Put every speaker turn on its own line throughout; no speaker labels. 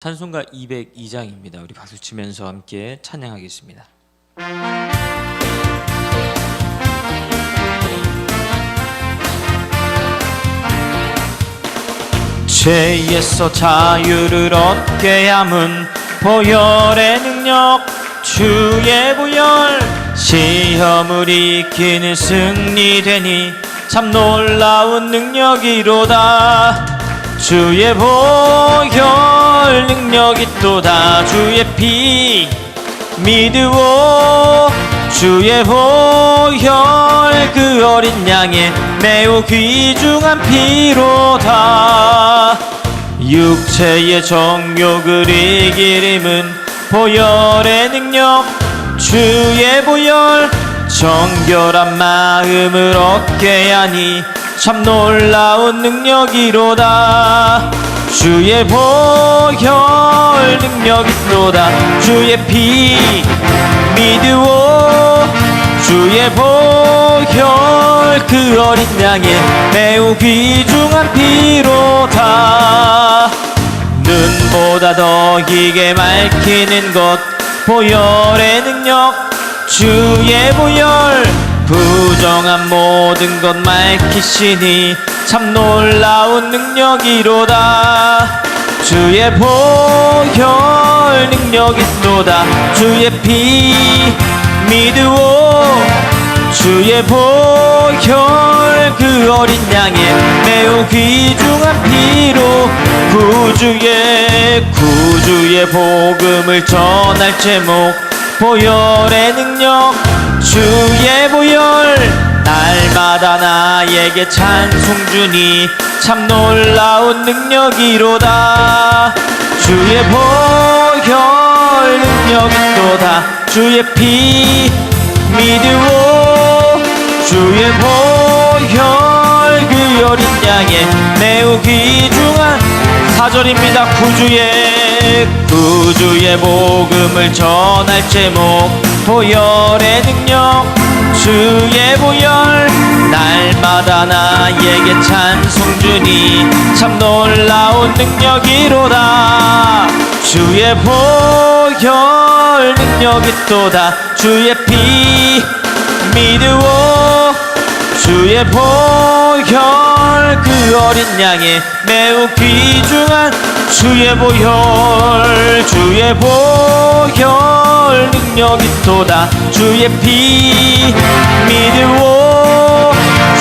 찬송가 202장입니다. 우리 박수 치면서 함께 찬양하겠습니다. 죄에서 자유를 얻게 함은 보혈의 능력 주의 보혈 시험을 이기는 승리 되니 참 놀라운 능력이로다 주의 보혈 능력이 또다. 주의 피 믿으오. 주의 보혈 그 어린 양의 매우 귀중한 피로다. 육체의 정욕을 이기림은 보혈의 능력. 주의 보혈 정결한 마음을 얻게 하니 참 놀라운 능력이로다. 주의 보혈 능력이 또다. 주의 피 믿으오. 주의 보혈 그 어린 양의 매우 귀중한 피로다. 눈보다 더 기게 밝히는 것 보혈의 능력. 주의 보혈 부정한 모든 것 밝히시니 참 놀라운 능력이로다. 주의 보혈 능력이 또다. 주의 피 믿으오. 주의 보혈 그 어린 양의 매우 귀중한 피로 구주의 구주의 복음을 전할 제목 보혈의 능력 주의 보혈 날마다 나에게 찬송 주니 참 놀라운 능력이로다. 주의 보혈 능력이 또다. 주의 피 믿으오. 주의 보혈 그 어린 양의 매우 귀중한 사절입니다. 구주의 구주의 복음을 전할 제목 보혈의 능력 주의 보혈. 날마다 나에게 찬송 주니 참 놀라운 능력이로다. 주의 보혈 능력이 또다. 주의 피 믿으오. 주의 보혈 그 어린 양의 매우 귀중한 주의 보혈 주의 보혈 능력이 또다. 주의 피 믿으오.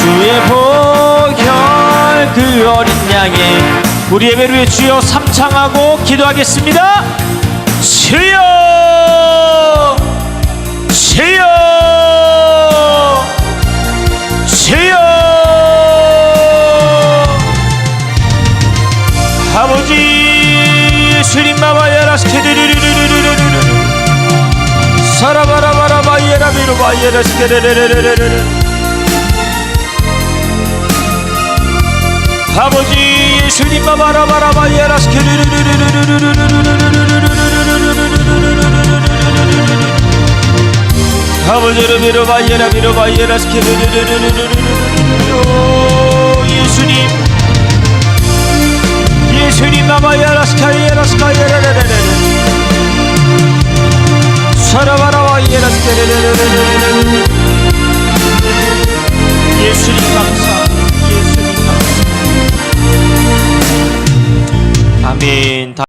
주의 보혈 그 어린 양의 우리 예배를 위해 주여 삼창하고 기도하겠습니다. 주여 주여 şirin baba yaras kedi Sara bara bara bayera bir bayera Hamuji şirin bara bara bayera kedi Hamuji bir bayera bir bayera kedi Yesunim Yesunim ama yaras kariyeras Thank you.